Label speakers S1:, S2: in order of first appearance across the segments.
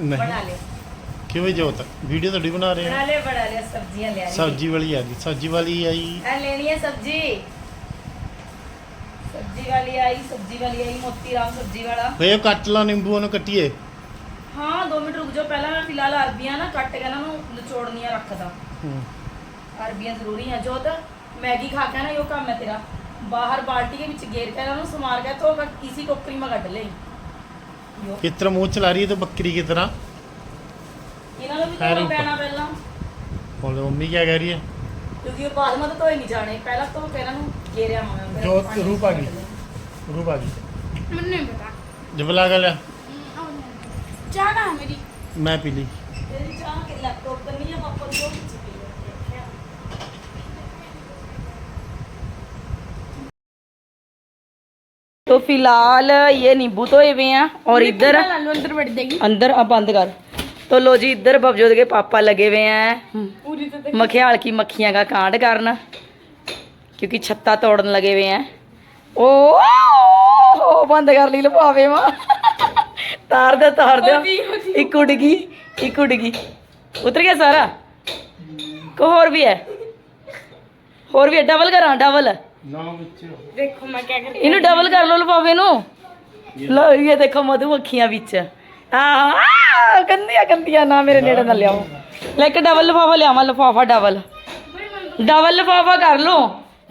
S1: ਨਹੀਂ।
S2: ਬਣਾ ਲਿਆ
S1: ਕਿਵੇਂ ਜੋਤ ਵੀਡੀਓ ਤੁਹਾਡੀ ਬਣਾ ਰਹੇ
S2: ਬਣਾ ਲਿਆ ਬਣਾ ਲਿਆ ਸਬਜ਼ੀਆਂ ਲਿਆ
S1: ਸਬਜ਼ੀ ਵਾਲੀ ਆ ਗਈ। ਸਬਜ਼ੀ ਵਾਲੀ ਆਈ।
S2: ਆ ਲੈਣੀ ਹੈ ਸਬਜ਼ੀ। ਸਬਜ਼ੀ ਵਾਲੀ ਆਈ ਸਬਜ਼ੀ ਵਾਲੀ ਆਈ ਮੋਤੀ ਰਾਮ ਸਬਜ਼ੀ ਵਾਲਾ।
S1: ਵੇ ਕੱਟ ਲਾ ਨਿੰਬੂ ਉਹਨੂੰ ਕੱਟੀਏ।
S2: ਹਾਂ 2 ਮਿੰਟ ਰੁਕ ਜਾਓ। ਪਹਿਲਾਂ ਮੈਂ ਫਿਲਹਾਲ ਅਰਬੀਆਂ ਨਾ ਕੱਟ ਕੇ ਇਹਨਾਂ ਨੂੰ ਨਿਚੋੜਨੀਆਂ ਰੱਖਦਾ।
S1: ਹੂੰ।
S2: ਅਰਬੀਆਂ ਜ਼ਰੂਰੀ ਆ। ਜੋਤ ਮੈਗੀ ਖਾ ਕੇ ਨਾ ਇਹ ਕੰਮ ਹੈ ਤੇਰਾ। ਬਾਹਰ ਬਾਲਟੀ ਦੇ ਵਿੱਚ ਗੇਰ ਕੇ ਇਹਨਾਂ ਨੂੰ ਸਮਾਰ ਕੇ ਧੋ ਕੇ ਇਸੀ ਟੋਕਰੀ में ਕੱਢ ਲਈ।
S1: ਕਿਸ ਤਰ੍ਹਾਂ ਮੂੰਹ ਚਲਾ ਰਹੀ ਹੈ ਤੇ ਬੱਕਰੀ ਕੀ ਤਰ੍ਹਾਂ।
S2: ਇਹਨਾਂ ਨੂੰ ਵੀ ਧੋਣਾ। ਪੈਣਾ ਪਹਿਲਾਂ।
S1: ਹੁਣ ਮੰਮੀ ਕੀ ਕਹਿ ਰਹੀ ਹੈ?
S2: ਕਿਉਂਕਿ ਉਹ ਬਾਅਦ ਮਤ ਧੋਏ ਨਹੀਂ ਜਾਣੇ। ਪਹਿਲਾਂ ਧੋ ਕੇ ਇਹਨਾਂ ਨੂੰ ਗੇਰਿਆ ਮਾਂ
S1: ਜੋਤ ਰੂਪ ਆ ਗਈ। ਰੂਪ ਆ ਗਈ।
S3: ਮੈਨੂੰ ਨਹੀਂ ਪਤਾ।
S1: ਆ
S3: ਚਾਹ ਕਹਾਂ ਮੇਰੀ।
S1: ਮੈਂ ਪੀ ਲਈ।
S2: ਤੇਰੀ ਚਾਹ ਕੇ ਲੈਪਟਾਪ ਕਰਨੀ ਆ ਪਾਪਾ ਦੀ ਉਹ ਵਿੱਚ ਪੀ ਲਿਆ तो फिलहाल ये नींबू धोए हुए हैं और इधर
S3: लालू अंदर बैठ जाएगी
S2: अंदर अब बंद कर तो लो जी इधर बबजोत के पापा लगे हुए हैं
S3: पूरी तो देख
S2: मखियाल की मक्खियां का कांड करना क्योंकि छत्ता तोड़ने लगे हुए हैं ओ, ओ बंद कर ली लिफाफे मां तार दे तार दे
S3: होती, होती।
S2: एक उड़ गई एक उड़ गई उतर गया सारा को और भी है और भी है डबल करा डबल
S1: ਨਾ ਵਿੱਚ
S3: देखो मैं क्या कर
S2: ਇਹਨੂੰ ਡਬਲ ਕਰ ਲਓ ਲਿਫਾਫੇ ਨੂੰ ਲਓ ਇਹ ਦੇਖੋ ਮਧੂਮੱਖੀਆਂ ਵਿੱਚ ਆਹ ਗੰਦੀਆਂ ਗੰਦੀਆਂ ਨਾ ਮੇਰੇ ਨੇੜੇ ਨਾ ਲਿਆਓ ਲੈ ਇੱਕ ਡਬਲ ਲਿਫਾਫਾ ਲਿਆਵਾਂ ਲਿਫਾਫਾ ਡਬਲ डबल लिफाफा कर लो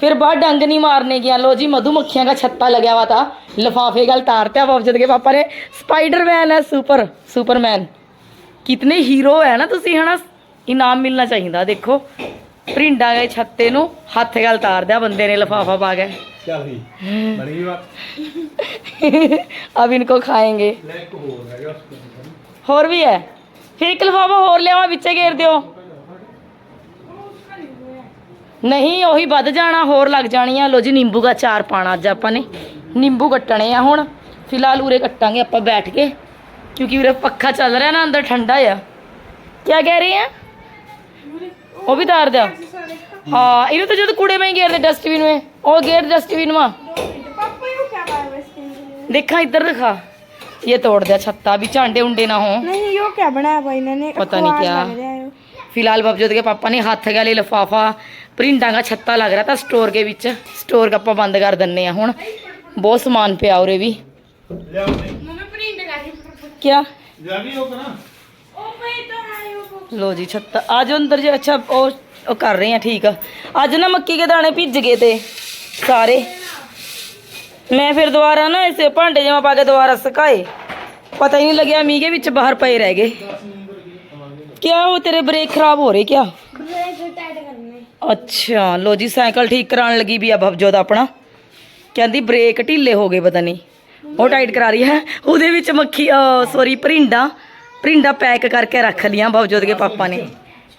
S2: फिर बाहर डंग नहीं मारने गया लो जी मधुमक्खियां का छत्ता लगा हुआ था लिफाफे गल तारते अब अफजद के पापा ने स्पाइडरमैन है सुपर सुपरमैन कितने हीरो है ना ਤੁਸੀਂ ਹਨਾ ਇਨਾਮ ਮਿਲਣਾ ਚਾਹੀਦਾ ਦੇਖੋ ਪ੍ਰਿੰਡਾ ਗਏ ਛੱਤੇ ਨੂੰ ਹੱਥ ਗਲ ਤਾਰਦਿਆ ਬੰਦੇ ਨੇ ਲਿਫਾਫਾ ਪਾ ਕੇ
S1: ਚੱਲ ਰਹੀ ਬੜੀ ਬਾਤ
S2: अब इनको खाएंगे
S1: ਲੈ ਇੱਕ ਹੋਰ ਹੈਗਾ ਉਸ
S2: ਹੋਰ ਵੀ ਹੈ ਫਿਰ ਇੱਕ ਲਿਫਾਫਾ ਹੋਰ ਲਿਆਵਾਂ ਵਿੱਚੇ ਘੇਰ ਦਿਓ ਨਹੀਂ ਉਹੀ ਵੱਧ ਜਾਣਾ ਹੋਰ ਲੱਗ ਜਾਣੀਆਂ ਲੋ ਜੀ ਨਿੰਬੂ ਦਾ ਚਾਰ ਪਾਣਾ ਅੱਜ ਆਪਾਂ ਨੇ ਨਿੰਬੂ ਕੱਟਣੇ ਆ ਹੁਣ ਫਿਲਹਾਲ ਉਰੇ ਕੱਟਾਂਗੇ ਆਪਾਂ ਬੈਠ ਕੇ ਕਿਉਂਕਿ ਉਰੇ ਪੱਖਾ ਚੱਲ ਰਿਹਾ ਨਾ ਅੰਦਰ ਠੰਡਾ ਆ ਕੀ ਕਹਿ ਰਹੇ ਆ ਉਹ ਵੀ ਤਾਰ ਦਿਆ ਹਾਂ ਇਹਨੂੰ ਤਾਂ ਜਦ ਕੂੜੇ ਮੈਂ ਹੀ ਘੇਰਦੇ ਡਸਟਬਿਨ ਵਿੱਚ ਉਹ ਘੇਰ ਡਸਟਬਿਨ ਮਾ
S3: पापा को क्या पाया हुआ इसके अंदर
S2: देखा इधर दिखा ये तोड़ दिया छत्ता भी चांडे उंडे ना हो
S3: नहीं यो क्या बनाया भाई इन्होंने
S2: पता नहीं
S3: अखबार
S2: क्या।
S3: लग रहा है।
S2: फिलहाल बाबजोत के पापा ने हाथ गले लिफाफा प्रिंटा का छत्ता लग रहा था स्टोर के बीच स्टोर का ਆਪਾਂ ਬੰਦ ਕਰ ਦਿੰਨੇ ਆ ਹੁਣ ਬਹੁਤ ਸਮਾਨ ਪਿਆ ਉਰੇ ਵੀ ਲੋ ਜੀ ਛੱਤ। ਆਜੋ ਅੰਦਰ ਜੇ ਅੱਛਾ ਉਹ ਉਹ ਕਰ ਰਹੇ ਆ ਠੀਕ ਆ। ਅੱਜ ਨਾ ਮੱਕੀ ਦੇ ਦਾਣੇ ਭਿੱਜ ਗਏ ਤੇ ਸਾਰੇ। ਮੈਂ ਫਿਰ ਦੁਬਾਰਾ ਨਾ ਇਸੇ ਭਾਂਡੇ ਜਮਾ ਪਾ ਕੇ ਦੁਬਾਰਾ ਸੁਕਾਏ। ਪਤਾ ਹੀ ਨਹੀਂ ਲੱਗਿਆ ਮੀਂਹ ਵਿੱਚ ਬਾਹਰ ਪਏ ਰਹਿ ਗਏ। ਕਿਆ ਉਹ ਤੇਰੇ ਬ੍ਰੇਕ ਖਰਾਬ ਹੋ ਰਹੇ ਕਿਆ? ਅੱਛਾ ਲੋ ਜੀ ਸਾਈਕਲ ਠੀਕ ਕਰਾਉਣ ਲੱਗੀ ਵੀ ਆ ਬਬਜੋਦ ਆਪਣਾ। ਕਹਿੰਦੀ ਬ੍ਰੇਕ ਢਿੱਲੇ ਹੋ ਗਏ ਪਤਾ ਨਹੀਂ। ਉਹ ਟਾਈਟ ਕਰਾ ਰਹੀ ਹੈ। ਉਹਦੇ ਵਿੱਚ ਮੱਖੀ ਸੌਰੀ ਭਰਿੰਡਾ। ਪਰਿੰਡਾ ਪੈਕ ਕਰਕੇ ਰੱਖ ਲੀਆਂ ਭਵਜੋਤ ਕੇ ਪਾਪਾ ਨੇ।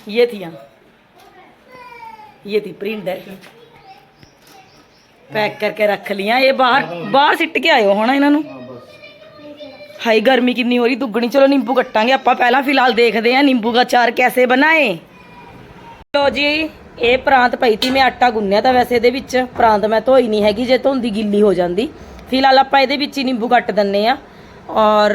S2: ਇਹ ਥੀਆਂ ਇਹ ਥੀ ਪਰਿੰਡਾ ਪੈਕ ਕਰਕੇ ਰੱਖ ਲੀਆਂ ਇਹ ਬਾਹਰ ਬਾਹਰ ਸਿੱਟ ਕੇ ਆਇਓ ਹੁਣ ਇਹਨਾਂ ਨੂੰ। ਹਾਈ ਗਰਮੀ ਕਿੰਨੀ ਹੋ ਰਹੀ। ਦੁੱਗਣੀ ਚਲੋ ਨਿੰਬੂ ਕੱਟਾਂਗੇ। ਆਪਾਂ ਪਹਿਲਾਂ ਫਿਲਹਾਲ ਦੇਖਦੇ ਹਾਂ ਨਿੰਬੂ ਦਾ ਚਾਰ ਕੈਸੇ ਬਣਾਏ। ਲੋ ਜੀ, ਇਹ ਪ੍ਰਾਂਤ ਪਈ ਤੀ ਮੈਂ ਆਟਾ ਗੁੰਨਿਆ ਤਾਂ ਵੈਸੇ ਇਹਦੇ ਵਿੱਚ। ਪ੍ਰਾਂਤ ਮੈਂ ਧੋਈ ਨਹੀਂ ਹੈਗੀ, ਜੇ ਧੋਂਦੀ ਗਿੱਲੀ ਹੋ ਜਾਂਦੀ। ਫਿਲਹਾਲ ਆਪਾਂ ਇਹਦੇ ਵਿੱਚ ਹੀ ਨਿੰਬੂ ਕੱਟ ਦਿੰਨੇ ਆ ਔਰ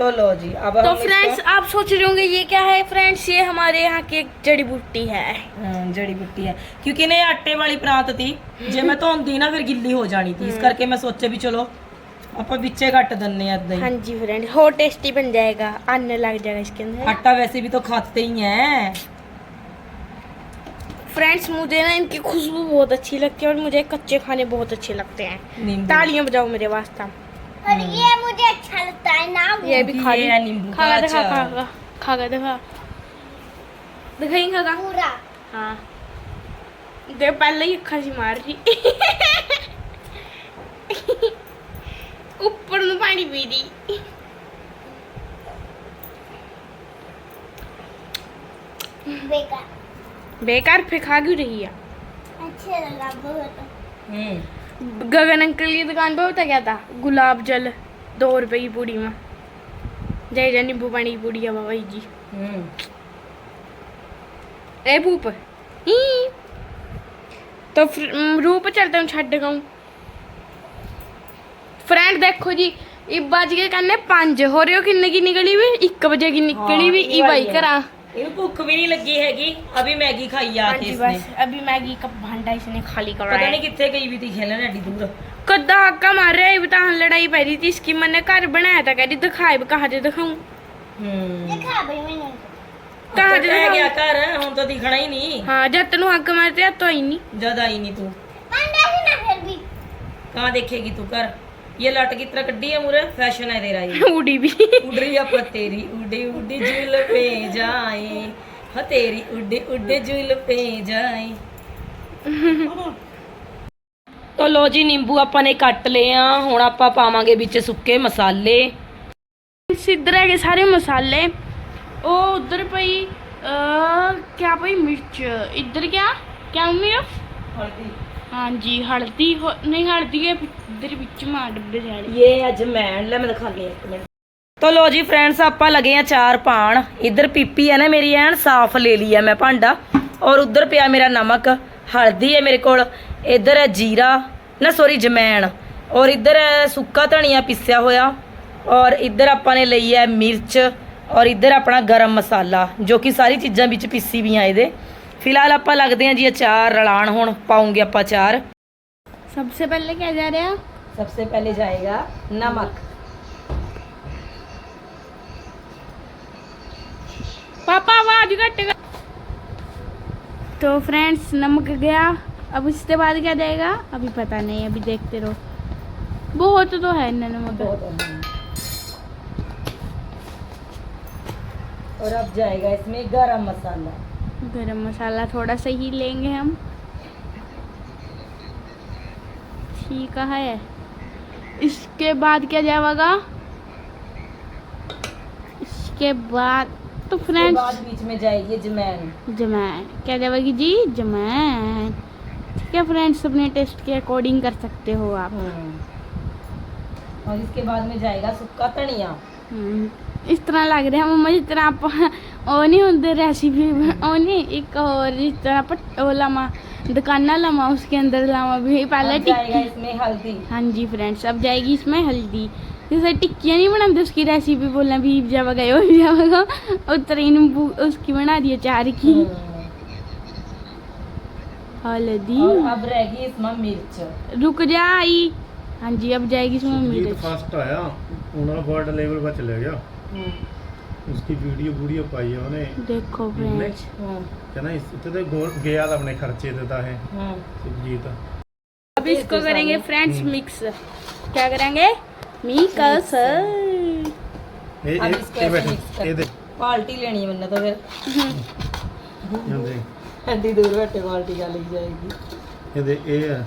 S3: तो
S2: लो जी अब
S3: तो
S2: हम इसको-
S3: फ्रेंड्स आप सोच रहे होंगे ये क्या है फ्रेंड्स ये हमारे यहाँ की एक जड़ी बूटी है
S2: ਹਾਂ, ਜੜੀ ਬੁੱਟੀ ਹੈ ਕਿਉਂਕਿ ਨੇ ਆਟੇ ਵਾਲੀ ਪ੍ਰਾਂਤ ਤੀ ਜੇ ਮੈਂ ਧੋਂਦੀ ਨਾ ਫਿਰ ਗਿੱਲੀ ਹੋ ਜਾਣੀ ਤੀ ਇਸ ਕਰਕੇ ਮੈਂ ਸੋਚਿਆ ਵੀ ਚਲੋ ਆਪਾਂ ਵਿੱਚੇ ਕੱਟ ਦਿੰਨੇ ਆ ਏਦਾਂ
S3: हाँ
S2: ਹੀ
S3: जी फ्रेंड हो टेस्टी बन जाएगा आने लग जाएगा इसके अंदर
S2: आटा वैसे भी तो खाते ही हैं
S3: फ्रेंड्स मुझे ना इनकी खुशबू बहुत अच्छी लगती है और मुझे कच्चे खाने बहुत अच्छे लगते हैं
S2: नींबू
S3: तालियां बजाओ मेरे वास्ते
S4: और ये मुझे अच्छा लगता है ना
S3: ये भी खा
S2: ये
S3: ली
S2: है नींबू
S3: खा
S2: का
S3: दिखा
S2: अचार।
S3: खा खा खा दिखा दिखाई खा
S4: पूरा
S3: हाँ देख पहले ही अखा सी मार रही ऊपर ਨੂੰ ਪਾਣੀ ਪੀ ਰਹੀ
S4: बेकार
S3: बेकार फेंका क्यों रही है
S4: अच्छे लगा बहुत
S2: ਹੂੰ
S3: गगन अंकल की दुकान पे होता क्या था गुलाब जल दो रुपए की पूड़ी में जय जय नींबू पानी की पूड़ी है बाबा जी
S2: ਹੂੰ
S3: ए भूप ई। तो फिर, म, रूप चलते हूँ छड़ गऊँ फ्रेंड देखो जी ਇਹ ਵੱਜ ਗਏ ਕੰਨੇ 5 ਹੋ ਰਹੇ ਹੋ ਕਿੰਨੇ ਕੀ ਨਿਕਲੀ ਵੀ 1 ਵਜੇ ਕੀ ਨਿਕਲੀ ਵੀ
S2: ਹਾਂ,
S3: ਇਹ ਬਾਈ
S2: ਇਹ ਵਾਲੀ
S3: ਕਰਾਂ
S2: ਇਹਨੂੰ ਭੁੱਖ ਵੀ ਨਹੀਂ ਲੱਗੀ ਹੈਗੀ ਅਭੀ ਮੈਗੀ ਖਾਈ ਆ
S3: हाँ
S2: ਕੇ
S3: जी
S2: ਇਸਨੇ
S3: बस अभी मैगी का भांडा इसने खाली
S2: ਪਤਾ
S3: करवाया
S2: ਨਹੀਂ ਕਿੱਥੇ ਗਈ ਵੀ ਤੀ ਖੇਲਣ ਐਡੀ ਦੂਰ
S3: कद्दा हक्का मार रहा है बता लड़ाई पै रही थी इसकी मैंने घर बनाया था कह रही दिखाए कहाँ से दिखाऊं
S2: ਹੂੰ
S4: देखा भाई मैंने
S3: कहाँ से
S2: ਰਹਿ ਗਿਆ
S3: दिखाऊं
S2: ਘਰ ਹੁਣ ਤਾਂ ਦਿਖਣਾ ਹੀ ਨਹੀਂ
S3: हाँ जब तेन हक मारते तो आई नहीं
S2: ਜਦ ਆਈ ਨਹੀਂ ਤੂੰ
S4: पंडा ही ना फिर भी
S2: ਕਹਾਂ ਦੇਖੇਗੀ ਤੂੰ ਘਰ ਇਹ ਲੱਟ ਕਿਸ ਤਰ੍ਹਾਂ ਕੱਢੀ ਹੈ ਮੂਰੇ ਫੈਸ਼ਨ ਹੈ ਤੇਰਾ ਇਹ
S3: उड़ी भी
S2: उड़ रही है तेरी उड़ी उड़ी झूल पे जाए हाँ तेरी उड़ी उड़ी झूल पे जाए ਤੋ ਲੋ ਜੀ ਨਿੰਬੂ ਆਪਾਂ ਨੇ ਕੱਟ ਲਏ ਆ ਹੁਣ ਆਪਾਂ ਪਾਵਾਂਗੇ ਵਿੱਚ ਸੁੱਕੇ ਮਸਾਲੇ
S3: इधर है सारे मसाले ओ उधर पई अ, क्या पई मिर्च इधर क्या क्या मम्मी
S2: ਹਲਦੀ
S3: ਹਾਂਜੀ, ਹਲਦੀ ਨਹੀਂ, ਹਲਦੀ ਹੈ ਇਧਰ ਵਿੱਚ ਮਾਂ ਡੱਬੇ ਜਾਣੀ।
S2: ਇਹ ਅਜਮੈਨ ਲੈ, ਮੈਂ ਦਿਖਾਉਂਦੀ ਹਾਂ ਇੱਕ ਮਿੰਟ। ਤੋ ਲੋ ਜੀ ਫਰੈਂਡਸ ਆਪਾਂ ਲਗੇ ਆ ਚਾਰ ਪਾਣ। ਇੱਧਰ ਪੀਪੀ ਹੈ ਨਾ ਮੇਰੀ, ਐਨ ਸਾਫ਼ ਲੈ ਲਈ ਆ ਮੈਂ ਭਾਂਡਾ। ਔਰ ਉੱਧਰ ਪਿਆ ਮੇਰਾ ਨਮਕ। ਹਲਦੀ ਹੈ ਮੇਰੇ ਕੋਲ। ਇੱਧਰ ਹੈ ਜੀਰਾ, ਨਾ ਸੋਰੀ ਜਮੈਣ। ਔਰ ਇੱਧਰ ਹੈ ਸੁੱਕਾ ਧਨੀਆ ਪਿਸਿਆ ਹੋਇਆ। ਔਰ ਇੱਧਰ ਆਪਾਂ ਨੇ ਲਈ ਹੈ ਮਿਰਚ। ਔਰ ਇੱਧਰ ਆਪਣਾ ਗਰਮ ਮਸਾਲਾ, ਜੋ ਕਿ ਸਾਰੀ ਚੀਜ਼ਾਂ ਵਿੱਚ ਪਿਸੀ ਵੀ ਆ ਇਹਦੇ। ਫਿਲਹਾਲ ਆਪਾਂ ਲੱਗਦੇ ਆ ਜੀ ਅਚਾਰ ਰਲਾਣ ਹੁਣ ਪਾਉਂਗੇ ਆਪਾਂ ਅਚਾਰ
S3: सबसे पहले क्या जा रहा है
S2: सबसे पहले जाएगा नमक
S3: पापा आवाज घट ग- तो फ्रेंड्स नमक गया अब इसके बाद क्या जाएगा अभी पता नहीं अभी देखते रहो बहुत तो है इनमें नमक
S2: और अब जाएगा इसमें गरम मसाला
S3: गरम मसाला थोड़ा सा ही लेंगे हम। ठीक है। इसके बाद क्या जाएगा? इसके बाद तो फ्रेंड्स
S2: बाद बीच में जाएगी जमैन।
S3: जमैन। क्या जाएगी जी? जमैन। ठीक है फ्रेंड्स अपने टेस्ट के अकॉर्डिंग कर सकते हो आप।
S2: और इसके बाद में जाएगा सुक्का धनिया।
S3: हम्म, इस तरह लग रहा है मम्मा जिस तरह आप ਉਹ ਨਹੀਂ ਹੁੰਦੇ ਰੈਸਿਪੀ ਉਹ नहीं एक और जिस तरह आप वो लामा दुकाना लामा उसके अंदर लामा भी पहले
S2: अब जाएगा
S3: टिक्की
S2: इसमें हल्दी
S3: हाँ जी फ्रेंड्स अब जाएगी इसमें हल्दी जैसे टिक्कियाँ नहीं बनाते उसकी रेसिपी बोलना भी जावा गए हो जाएगा और तरीन उसकी बना दी अचार की
S2: हम्म।
S3: हल्दी
S2: और अब रहेगी इसमें मिर्च
S3: रुक जा आई हाँ जी अब जाएगी इसमें
S1: ਸੁਖਜੀਤ
S3: मिर्च
S1: ਫਸਟ ਆਇਆ ਉਹਨਾਂ ਦਾ ਵਰਲਡ ਲੈਵਲ उसकी
S3: वीडियो
S1: वीडियो
S3: पाई
S2: है
S1: उन्हें ਦੇਖੋ ਫਰੈਂਡਸ कहना इस इतने गो- गया था अपने खर्चे देता
S2: है
S1: सुखजीत
S3: अब इसको करेंगे फ्रेंड्स मिक्स क्या करेंगे मिक्स
S1: ये
S2: ये-
S1: अब
S2: इसको
S1: ये
S2: ऐसे
S1: बैठो,
S2: mix कर।
S1: ये
S2: देख ਪਾਲਟੀ ਲੈਣੀ ਮੰਨ ਤਾਂ ਫਿਰ
S1: ये
S2: देख ਐਡੀ ਦੂਰ ਬੈਠੇ ਪਾਲਟੀ ਕਰ ਲਈ
S1: ਜਾਏਗੀ ये देख ये है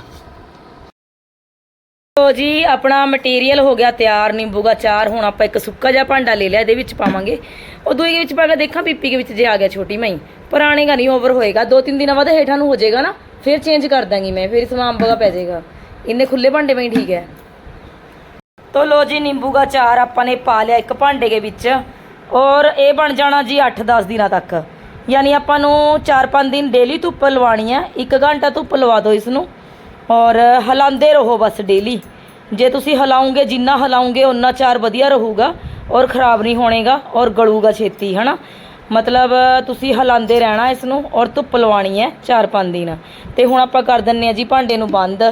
S2: ਲੋ ਜੀ, ਆਪਣਾ ਮਟੀਰੀਅਲ ਹੋ ਗਿਆ ਤਿਆਰ, ਨਿੰਬੂ ਦਾ ਚਾਰ, ਹੁਣ ਆਪਾਂ ਇੱਕ ਸੁੱਕਾ ਜਿਹਾ ਭਾਂਡਾ ਲੈ ਲਿਆ, ਇਹਦੇ ਵਿੱਚ ਪਾਵਾਂਗੇ। ਉਹ ਦੂਏ ਵਿੱਚ ਪਾ ਕੇ ਦੇਖਾਂ, ਪੀਪੀ ਦੇ ਵਿੱਚ ਜੇ ਆ ਗਿਆ ਛੋਟੀ ਮਈ ਪੁਰਾਣੇ ਦਾ ਨਹੀਂ ਓਵਰ ਹੋਏਗਾ ਦੋ ਤਿੰਨ ਦਿਨਾਂ ਬਾਅਦ ਹੇਠਾਂ ਨੂੰ ਹੋ ਜਾਏਗਾ ਨਾ, ਫਿਰ ਚੇਂਜ ਕਰ ਦਾਂਗੀ ਮੈਂ, ਫਿਰ ਇਸ ਅੰਬ ਦਾ ਪੈ ਜਾਏਗਾ। ਇੰਨੇ ਖੁੱਲੇ ਭਾਂਡੇ ਵਿੱਚ ਠੀਕ ਹੈ। ਤੋ ਲੋ ਜੀ, ਨਿੰਬੂ ਦਾ ਚਾਰ ਆਪਾਂ ਨੇ ਪਾ ਲਿਆ ਇੱਕ ਭਾਂਡੇ ਦੇ ਵਿੱਚ, ਔਰ ਇਹ ਬਣ ਜਾਣਾ ਜੀ 8-10 ਦਿਨਾਂ ਤੱਕ। ਯਾਨੀ ਆਪਾਂ ਨੂੰ 4-5 ਦਿਨ ਡੇਲੀ ਧੁੱਪ ਲਵਾਣੀ ਹੈ 1 ਘੰਟਾ ਧੁੱਪ ਲਵਾ ਦਿਓ ਇਸ ਨੂੰ। ਔਰ ਹਲਾਉਂਦੇ ਰਹੋ ਬਸ ਡੇਲੀ ਜੇ ਤੁਸੀਂ ਹਲਾਉਂਗੇ, ਜਿੰਨਾ ਹਲਾਉਂਗੇ ਉਨਾ ਚਾਰ ਵਧੀਆ ਰਹੂਗਾ ਔਰ ਖਰਾਬ ਨਹੀਂ ਹੋਣੇਗਾ ਔਰ ਗਲੂਗਾ ਛੇਤੀ, ਹਨਾ? ਮਤਲਬ ਤੁਸੀਂ ਹਲਾਉਂਦੇ ਰਹਿਣਾ ਇਸ ਨੂੰ ਔਰ ਧੁੱਪ ਲਵਾਣੀ ਹੈ 4-5 ਦਿਨ। ਤੇ ਹੁਣ ਆਪਾਂ ਕਰ ਦਿੰਨੇ ਆ ਜੀ ਭਾਂਡੇ ਨੂੰ ਬੰਦ,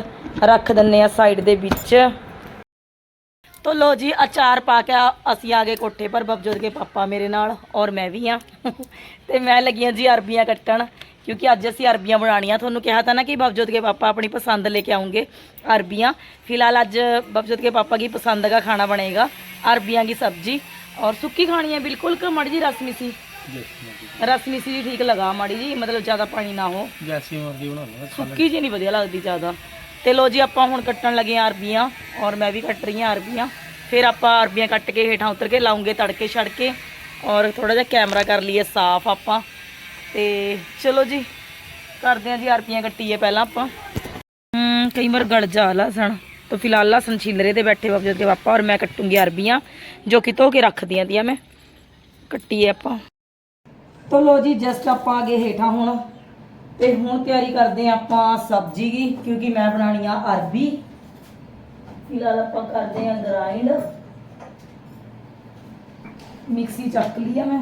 S2: ਰੱਖ ਦਿੰਨੇ ਆ ਸਾਈਡ ਦੇ ਵਿੱਚ। ਤੋ ਲੋ ਜੀ, ਅਚਾਰ ਪਾ ਕੇ ਅਸੀਂ ਆ ਗਏ ਕੋਠੇ ਪਰ, ਬਬਜੋਤ ਕੇ ਪਾਪਾ ਮੇਰੇ ਨਾਲ ਔਰ ਮੈਂ ਵੀ ਆ ਤੇ ਮੈਂ ਲੱਗੀਆਂ ਜੀ ਅਰਬੀਆਂ ਕੱਟਣ। ਕਿਉਂਕਿ ਅੱਜ ਅਸੀਂ ਅਰਬੀਆਂ ਬਣਾਉਣੀਆਂ ਤੁਹਾਨੂੰ ਕਿਹਾ ਤਾਂ ਨਾ ਕਿ ਬਬਜੋਤ ਕੇ ਪਾਪਾ ਆਪਣੀ ਪਸੰਦ ਲੈ ਕੇ ਆਉਂਗੇ ਅਰਬੀਆਂ ਫਿਲਹਾਲ ਅੱਜ ਬਬਜੋਤ ਕੇ ਪਾਪਾ की पसंद का खाना बनेगा अरबियां की सब्जी और सूखी खानी है बिल्कुल कि मड़ी जी रस मिसी रस मिसी जी ठीक लगा माड़ी जी मतलब ज़्यादा पानी ना हो
S1: ਜੈਸੀ ਮਰਜ਼ੀ ਬਣਾ ਲਓ
S2: ਸੁੱਕੀ ਜੀ ਨਹੀਂ ਵਧੀਆ ਲੱਗਦੀ ਜ਼ਿਆਦਾ ਤੇ ਲੋ ਜੀ ਆਪਾਂ ਹੁਣ ਕੱਟਣ ਲੱਗੇ ਆਂ ਅਰਬੀਆਂ ਔਰ ਮੈਂ ਵੀ ਕੱਟ ਰਹੀ ਹਾਂ ਅਰਬੀਆਂ ਫਿਰ ਆਪਾਂ ਅਰਬੀਆਂ ਕੱਟ ਕੇ ਹੇਠਾਂ ਉਤਰ ਕੇ ਲਾਉਂਗੇ ਤੜਕੇ ਛੜ ਕੇ ਔਰ ਥੋੜਾ ਜਿਹਾ ਕੈਮਰਾ ਕਰ ਲਈਏ ਸਾਫ਼ ਆਪਾਂ ਤੇ ਚਲੋ ਜੀ ਕਰਦੇ ਆ ਜੀ ਅਰਬੀਆਂ ਕੱਟੀਏ ਪਹਿਲਾਂ ਆਪਾਂ ਹਮ ਕਈ ਵਾਰ ਗਲ ਜਾ ਲਸਣ तो फिलहाल लहसुन छील रहे थे बैठे बाबू के पापा और मैं कट्टूंगी अरबियां जो कि ਧੋ ਕੇ ਰੱਖ ਦੀਆਂ ਦੀਆਂ ਮੈਂ ਕੱਟੀਏ ਆਪਾਂ ਤੋ ਲੋ ਜੀ ਜਸਟ ਆਪਾਂ ਆ ਗਏ ਹੇਠਾਂ ਹੁਣ ਤੇ ਹੁਣ ਤਿਆਰੀ ਕਰਦੇ ਆ ਆਪਾਂ ਸਬਜ਼ੀ ਦੀ ਕਿਉਂਕਿ ਮੈਂ ਬਣਾਣੀ ਆ ਅਰਬੀ ਫਿਲਹਾਲ ਆਪਾਂ ਕਰਦੇ ਆ ਗ੍ਰਾਈਂਡ ਮਿਕਸੀ ਚੱਕ ਲਈ ਆ ਮੈਂ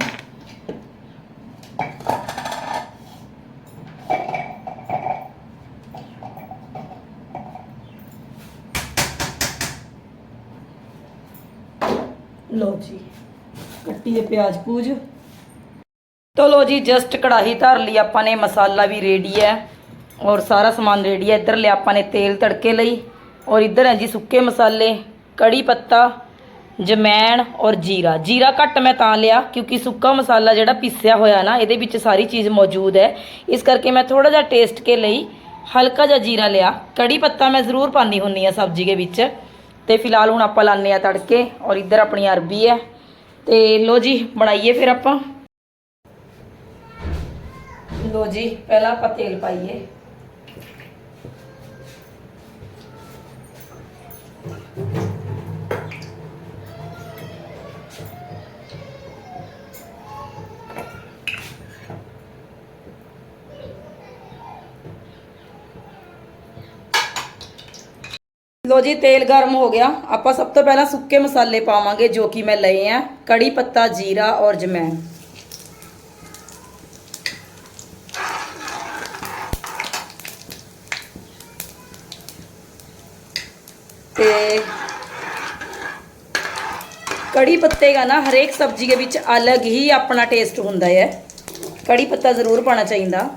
S2: ਲਓ ਜੀ ਕੱਟੀਏ ਪਿਆਜ਼ ਪੂਜ। ਤੋ ਲੋ ਜੀ ਜਸਟ ਕੜਾਹੀ ਧਰ ਲਈ, ਆਪਾਂ ਨੇ ਮਸਾਲਾ ਵੀ ਰੈਡੀ ਹੈ। ਔਰ ਸਾਰਾ ਸਮਾਨ ਰੈਡੀ ਹੈ। ਇੱਧਰ ਲਿਆ ਆਪਾਂ ਨੇ ਤੇਲ ਤੜਕੇ ਲਈ। ਔਰ ਇੱਧਰ ਹੈ ਜੀ ਸੁੱਕੇ ਮਸਾਲੇ, ਕੜੀ ਪੱਤਾ, ਜਮੈਣ ਔਰ ਜੀਰਾ। ਜੀਰਾ ਘੱਟ ਮੈਂ ਤਾਂ ਲਿਆ, ਕਿਉਂਕਿ ਸੁੱਕਾ ਮਸਾਲਾ ਜਿਹੜਾ ਪੀਸਿਆ ਹੋਇਆ ਨਾ, ਇਹਦੇ ਵਿੱਚ ਸਾਰੀ ਚੀਜ਼ ਮੌਜੂਦ ਹੈ। ਇਸ ਕਰਕੇ ਮੈਂ ਥੋੜਾ ਜਿਹਾ ਟੇਸਟ ਕੇ ਲਈ ਹਲਕਾ ਜਿਹਾ ਜੀਰਾ ਲਿਆ। ਕੜੀ ਪੱਤਾ ਮੈਂ ਜ਼ਰੂਰ ਪਾਣੀ ਹੁੰਨੀ ਆ ਸਬਜ਼ੀ ਦੇ ਵਿੱਚ। ਤੇ ਫਿਲਹਾਲ ਹੁਣ ਆਪਾਂ ਲਾਣੇ ਆ ਤੜਕੇ ਔਰ ਇੱਧਰ ਆਪਣੀ ਅਰਬੀ ਹੈ। ਤੇ ਲੋ ਜੀ, ਬਣਾਈਏ ਫਿਰ ਆਪਾਂ। ਲੋ ਜੀ, ਪਹਿਲਾਂ ਆਪਾਂ ਤੇਲ ਪਾਈਏ। ਲੋ ਜੀ, ਤੇਲ ਗਰਮ ਹੋ ਗਿਆ। ਆਪਾਂ ਸਭ ਤੋਂ ਪਹਿਲਾਂ ਸੁੱਕੇ ਮਸਾਲੇ ਪਾਵਾਂਗੇ, ਜੋ ਕਿ ਮੈਂ ਲਏ ਆ। ਕੜੀ ਪੱਤਾ, ਜੀਰਾ ਔਰ ਜਮੈਣ। ਤੇ ਕੜੀ ਪੱਤੇ ਦਾ ਨਾ ਹਰੇਕ ਸਬਜ਼ੀ ਦੇ ਵਿੱਚ ਅਲੱਗ ਹੀ ਆਪਣਾ ਟੇਸਟ ਹੁੰਦਾ ਹੈ। ਕੜੀ ਪੱਤਾ ਜ਼ਰੂਰ ਪਾਣਾ ਚਾਹੀਦਾ।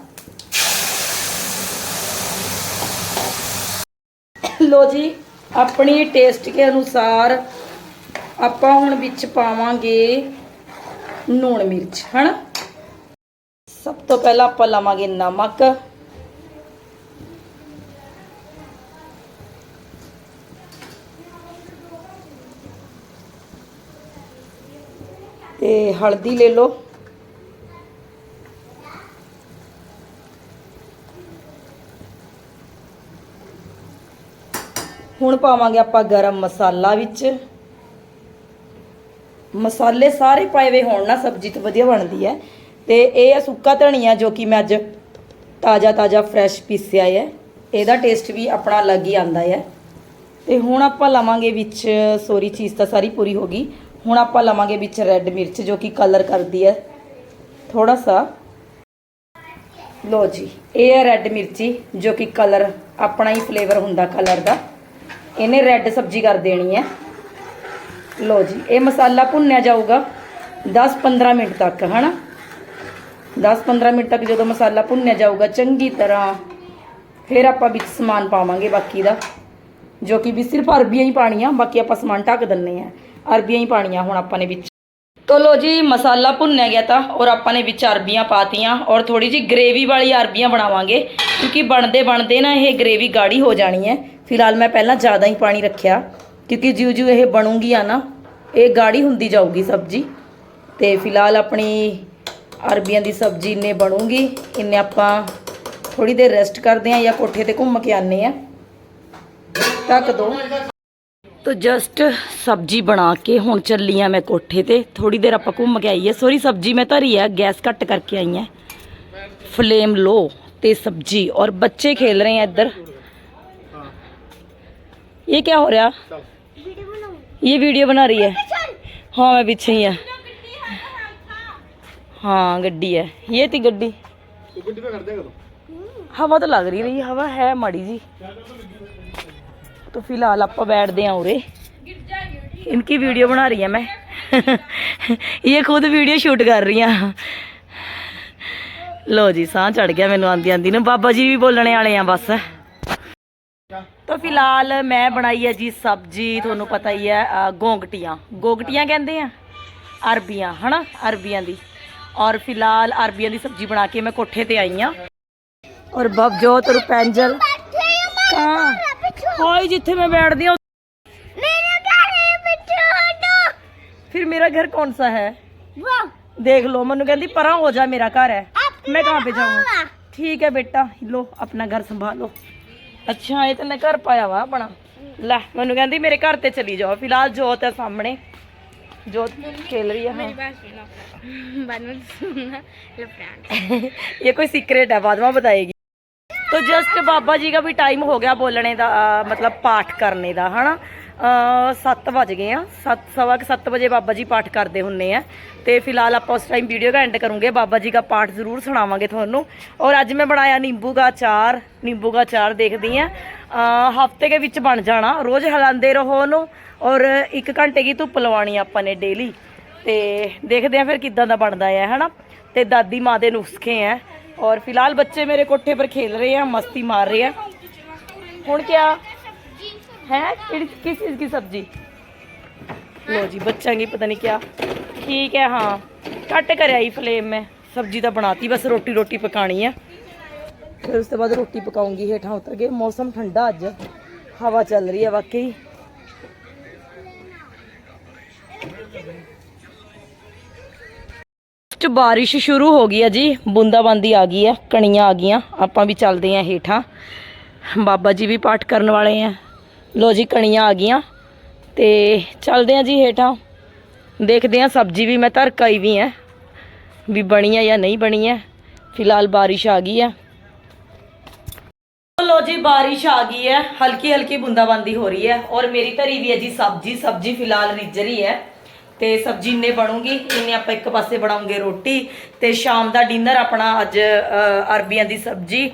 S2: ਲੋ ਜੀ ਆਪਣੀ ਟੇਸਟ ਕੇ ਅਨੁਸਾਰ ਆਪਾਂ ਹੁਣ ਵਿੱਚ ਪਾਵਾਂਗੇ ਲੂਣ ਮਿਰਚ, ਹਨਾ? ਸਭ ਤੋਂ ਪਹਿਲਾਂ ਆਪਾਂ ਲਾਵਾਂਗੇ ਨਮਕ। ਤੇ ਹਲਦੀ ਲੈ ਲਓ। ਹੁਣ ਪਾਵਾਂਗੇ ਆਪਾਂ ਗਰਮ ਮਸਾਲਾ ਵਿੱਚ। ਮਸਾਲੇ ਸਾਰੇ ਪਾਏ ਹੋਏ ਹੋਣ ਨਾ ਸਬਜ਼ੀ ਤਾਂ ਵਧੀਆ ਬਣਦੀ ਹੈ। ਤੇ ਇਹ ਹੈ ਸੁੱਕਾ ਧਨੀਆ ਜੋ ਕਿ ਮੈਂ ਅੱਜ ਤਾਜ਼ਾ ਤਾਜ਼ਾ ਫਰੈਸ਼ ਪੀਸਿਆ ਹੈ। ਇਹਦਾ ਟੇਸਟ ਵੀ ਆਪਣਾ ਅਲੱਗ ਹੀ ਆਂਦਾ ਹੈ। ਤੇ ਹੁਣ ਆਪਾਂ ਲਵਾਂਗੇ ਵਿੱਚ ਸੋਰੀ ਚੀਜ਼ ਤਾਂ ਸਾਰੀ ਪੂਰੀ ਹੋ ਗਈ। ਹੁਣ ਆਪਾਂ ਲਵਾਂਗੇ ਵਿੱਚ ਰੈੱਡ ਮਿਰਚ ਜੋ ਕਿ ਕਲਰ ਕਰਦੀ ਹੈ। ਥੋੜਾ ਸਾ। ਲੋ ਜੀ, ਇਹ ਹੈ ਰੈੱਡ ਮਿਰਚੀ ਜੋ ਕਿ ਕਲਰ ਆਪਣਾ ਹੀ ਫਲੇਵਰ ਹੁੰਦਾ ਕਲਰ ਦਾ। ਇਹਨੇ ਰੈੱਡ ਸਬਜ਼ੀ ਕਰ ਦੇਣੀ ਹੈ। ਲੋ ਜੀ, ਇਹ ਮਸਾਲਾ ਭੁੰਨਿਆ ਜਾਊਗਾ 10-15 ਮਿੰਟ ਤੱਕ, ਹਨਾ? 10-15 ਮਿੰਟ ਤੱਕ ਜਦੋਂ ਮਸਾਲਾ ਭੁੰਨਿਆ ਜਾਊਗਾ, ਚੰਗੀ ਤਰ੍ਹਾਂ ਫਿਰ ਆਪਾਂ ਵਿੱਚ ਸਮਾਨ ਪਾਵਾਂਗੇ ਬਾਕੀ ਦਾ, ਜੋ ਕਿ ਵੀ ਸਿਰਫ ਅਰਬੀਆਂ ਹੀ ਪਾਣੀਆਂ, ਬਾਕੀ ਆਪਾਂ ਸਮਾਨ ਢੱਕ ਦਿੰਨੇ ਆ ਅਰਬੀਆਂ ਹੀ ਪਾਣੀਆਂ ਹੁਣ ਆਪਾਂ ਨੇ ਵਿੱਚ। ਤੋ ਲੋ ਜੀ, ਮਸਾਲਾ ਭੁੰਨਿਆ ਗਿਆ ਤਾਂ, ਔਰ ਆਪਾਂ ਨੇ ਵਿੱਚ ਅਰਬੀਆਂ ਪਾਤੀਆਂ, ਔਰ ਥੋੜੀ ਜੀ ਗ੍ਰੇਵੀ ਵਾਲੀ ਅਰਬੀਆਂ ਬਣਾਵਾਂਗੇ, ਕਿਉਂਕਿ ਬਣਦੇ ਬਣਦੇ ਨਾ ਇਹ ਗ੍ਰੇਵੀ ਗਾੜੀ ਹੋ ਜਾਣੀ ਹੈ। ਫਿਲਹਾਲ ਮੈਂ ਪਹਿਲਾਂ ਜ਼ਿਆਦਾ ਹੀ ਪਾਣੀ ਰੱਖਿਆ, ਕਿਉਂਕਿ ਜਿਉ ਜਿਉ ਇਹ ਬਣੂਗੀ ਆ ਨਾ, ਇਹ ਗਾੜੀ ਹੁੰਦੀ ਜਾਊਗੀ ਸਬਜ਼ੀ। ਤੇ ਫਿਲਹਾਲ ਆਪਣੀ ਅਰਬੀਆਂ ਦੀ ਸਬਜ਼ੀ ਇੰਨੇ ਬਣੂਗੀ, ਇੰਨੇ ਆਪਾਂ ਥੋੜੀ ਦੇਰ ਰੈਸਟ ਕਰਦੇ ਆ ਜਾਂ ਕੋਠੇ ਤੇ ਘੁੰਮ ਕੇ ਆਨੇ ਆ ਤੱਕ ਦੋ। ਤੋ ਜਸਟ ਸਬਜੀ ਬਣਾ ਕੇ ਹੁਣ ਚੱਲੀ ਆ ਮੈਂ ਕੋਠੇ ਤੇ। ਥੋੜੀ ਦੇਰ ਆਪਾਂ ਘੁੰਮ ਕੇ ਆਈਏ। ਸੋਰੀ ਸਬਜੀ ਮੈਂ ਧਰੀ ਆ, ਗੈਸ ਘੱਟ ਕਰਕੇ ਆਈ ਆ ਫਲੇਮ ਲੋ ਤੇ ਸਬਜੀ। ਔਰ ਬੱਚੇ ਖੇਲ ਰਹੇ ਆ ਇੱਧਰ। ये क्या हो रहा ये वीडियो बना रही है हाँ मैं पीछे ही है हाँ गड्डी है ये थी गड्डी हवा तो लग रही रही हवा है माड़ी जी तो फिलहाल आप बैठते हैं उरे इनकी वीडियो बना रही है मैं ये खुद वीडियो शूट कर रही हैं ਲੋ ਜੀ ਸਾਹ ਚੜ ਗਿਆ ਮੈਨੂੰ ਆਂਦੀ ਆਂਦੀ ਨੂੰ ਬਾਬਾ ਜੀ ਵੀ ਬੋਲਣੇ ਵਾਲੇ ਆ ਬਸ ਤਾਂ ਫਿਲਹਾਲ ਮੈਂ ਬਣਾਈ ਹੈ ਜੀ ਸਬਜੀ ਤੁਹਾਨੂੰ ਪਤਾ ਹੀ ਹੈ ਗੋਗਟੀਆਂ। ਗੋਗਟੀਆਂ ਕਹਿੰਦੇ ਆ? ਅਰਬੀਆਂ ਹਨਾ? ਅਰਬੀਆਂ ਦੀ। ਔਰ ਫਿਲਹਾਲ ਅਰਬੀਆਂ ਦੀ ਸਬਜੀ ਬਣਾ ਕੇ ਮੈਂ ਕੋਠੇ ਤੇ ਆਈ ਆ ਔਰ ਬਬਜੋਤ ਰੁਪੈਂਜਲ ਹਾਂ ਹੋਈ ਜਿੱਥੇ ਮੈਂ ਬੈਠਦੀ ਹਾਂ फिर
S4: मेरा घर
S2: कौन सा है ਦੇਖ ਲੋ ਮੈਨੂੰ ਕਹਿੰਦੀ ਪਰਾਂ ਹੋ जा ਮੇਰਾ ਘਰ ਹੈ। ਮੈਂ कहाँ ਪੇ जाऊँ ਠੀਕ ਹੈ ਬੇਟਾ ਲੋ ਆਪਣਾ ਘਰ ਸੰਭਾਲੋ। ਅੱਛਾ ਇਹ ਤਾਂ ਮੈਂ ਘਰ ਪਾਇਆ ਵਾ ਆਪਣਾ ਲੈ ਮੈਨੂੰ ਕਹਿੰਦੀ ਮੇਰੇ ਘਰ ਤੇ ਚਲੀ ਜਾਓ ਫਿਲਹਾਲ ਜੋਤ ਹੈ ਸਾਹਮਣੇ ਜੋਤ ਖੇਲ ਰਹੀ ਹੈ ਹਾਂ
S3: मेरी बात सुनो बाद में सुनना ये प्रैंक
S2: ये कोई सीक्रेट है बाद में बताएगी तो जस्ट बाबा जी का भी टाइम हो गया बोलने ਦਾ ਅਹ ਮਤਲਬ ਪਾਠ ਕਰਨੇ ਦਾ ਹਨਾ 7 ਵਜ ਗਏ ਆ। 7 ਸਵਾ ਕੁ 7 ਵਜੇ ਬਾਬਾ ਜੀ ਪਾਠ ਕਰਦੇ ਹੁੰਨੇ ਆ। ਤੇ ਫਿਲਹਾਲ ਆਪਾਂ ਉਸ ਟਾਈਮ ਵੀਡੀਓ ਦਾ ਐਂਡ ਕਰੂੰਗੇ। ਬਾਬਾ ਜੀ ਦਾ ਪਾਠ ਜ਼ਰੂਰ ਸੁਣਾਵਾਂਗੇ ਤੁਹਾਨੂੰ। ਔਰ ਅੱਜ ਮੈਂ ਬਣਾਇਆ ਨਿੰਬੂ ਦਾ ਅਚਾਰ। ਨਿੰਬੂ ਦਾ ਅਚਾਰ ਦੇਖਦੀ ਆ। ਹਫ਼ਤੇ ਦੇ ਵਿੱਚ ਬਣ ਜਾਣਾ। ਰੋਜ਼ ਹਿਲਾਉਂਦੇ ਰਹੋ ਉਹਨੂੰ। ਔਰ 1 ਘੰਟੇ ਦੀ ਧੁੱਪ ਲਵਾਉਣੀ ਆਪਾਂ ਨੇ ਡੇਲੀ ਤੇ ਦੇਖਦੇ ਆ ਫਿਰ ਕਿੱਦਾਂ ਦਾ ਬਣਦਾ ਹੈ ਹਨਾ? ਤੇ ਦਾਦੀ ਮਾਂ ਦੇ ਨੁਸਖੇ ਆ। ਔਰ ਫਿਲਹਾਲ ਬੱਚੇ ਮੇਰੇ ਕੋਠੇ ਪਰ ਖੇਲ ਰਹੇ ਆ। ਮਸਤੀ ਮਾਰ ਰਹੇ ਆ। ਹੁਣ ਕਿਆ? ਹੈ ਕਿਹੜੀ ਕਿਸ ਚੀਜ਼ की सब्जी लो जी बच्चा की पता नहीं क्या ठीक है हाँ कट कर आई फ्लेम में सब्जी तो बनाती बस रोटी रोटी पकानी है फिर उसके बाद रोटी पकाऊंगी हेठा उतर के मौसम ठंडा अज हवा चल रही है वाकई ਚ ਬਾਰਿਸ਼ ਸ਼ੁਰੂ ਹੋ ਗਈ ਹੈ ਜੀ ਬੂੰਦਾਬਾਂਦੀ ਆ ਗਈ ਹੈ ਕਣੀਆਂ ਆ ਗਈਆਂ ਆਪਾਂ ਵੀ ਚੱਲਦੇ ਆਂ ਹੇਠਾਂ ਬਾਬਾ ਜੀ ਵੀ ਪਾਠ ਕਰਨ ਵਾਲੇ ਆ ਲੋ ਜੀ, ਕਣੀਆਂ ਆ ਗਈਆਂ। ਤੇ ਚੱਲਦੇ ਆਂ ਜੀ ਹੇਠਾਂ। ਦੇਖਦੇ ਆਂ ਸਬਜ਼ੀ ਵੀ ਮੈਂ ਧਰ ਕਈ ਵੀ ਹੈ ਵੀ ਬਣੀ ਹੈ ਜਾਂ ਨਹੀਂ ਬਣੀ ਹੈ ਫਿਲਹਾਲ ਬਾਰਿਸ਼ ਆ ਗਈ ਹੈ ਲੋ ਜੀ, ਬਾਰਿਸ਼ ਆ ਗਈ ਹੈ ਹਲਕੀ ਹਲਕੀ ਬੂੰਦਾਬਾਂਦੀ ਹੋ ਰਹੀ ਹੈ ਔਰ ਮੇਰੀ ਧਰੀ ਵੀ ਹੈ ਜੀ ਸਬਜ਼ੀ। ਸਬਜ਼ੀ ਫਿਲਹਾਲ ਰਿੱਝ ਰਹੀ ਹੈ ਤੇ ਸਬਜ਼ੀ ਇੰਨੇ ਬਣੂਗੀ, ਇੰਨੇ ਆਪਾਂ ਇੱਕ ਪਾਸੇ ਬਣਾਉਂਗੇ ਰੋਟੀ। ਤੇ ਸ਼ਾਮ ਦਾ ਡਿਨਰ ਆਪਣਾ ਅੱਜ ਅਰਬੀਆਂ ਦੀ ਸਬਜ਼ੀ।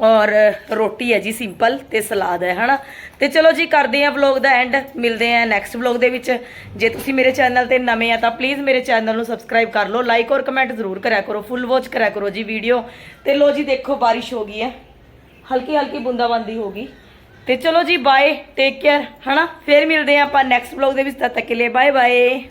S2: ਔਰ ਰੋਟੀ ਹੈ ਜੀ ਸਿੰਪਲ ਤੇ ਸਲਾਦ ਹੈ, ਹਨਾ? ਤੇ ਚਲੋ ਜੀ, ਕਰਦੇ ਆਂ ਵਲੌਗ ਦਾ ਐਂਡ ਮਿਲਦੇ ਆਂ ਨੈਕਸਟ ਵਲੌਗ ਦੇ ਵਿੱਚ। ਜੇ ਤੁਸੀਂ ਮੇਰੇ ਚੈਨਲ ਤੇ ਨਵੇਂ ਆ ਤਾਂ ਪਲੀਜ਼ ਮੇਰੇ ਚੈਨਲ ਨੂੰ ਸਬਸਕ੍ਰਾਈਬ ਕਰ ਲਓ ਲਾਈਕ ਔਰ ਕਮੈਂਟ ਜ਼ਰੂਰ ਕਰਿਆ ਕਰੋ ਫੁੱਲ ਵਾਚ ਕਰਿਆ ਕਰੋ ਜੀ ਵੀਡੀਓ ਤੇ ਲੋ ਜੀ, ਦੇਖੋ ਬਾਰਿਸ਼ ਹੋ ਗਈ ਹੈ। ਹਲਕੀ ਹਲਕੀ ਬੂੰਦਾਬਾਂਦੀ ਹੋ ਗਈ। ਤੇ ਚਲੋ ਜੀ ਬਾਏ ਟੇਕ ਕੇਅਰ ਹਨਾ? ਫੇਰ ਮਿਲਦੇ ਆਂ ਆਪਾਂ ਨੈਕਸਟ ਵਲੌਗ ਦੇ ਵਿੱਚ, ਤਦ ਤੱਕ ਕੇ ਲਈ ਬਾਏ ਬਾਏ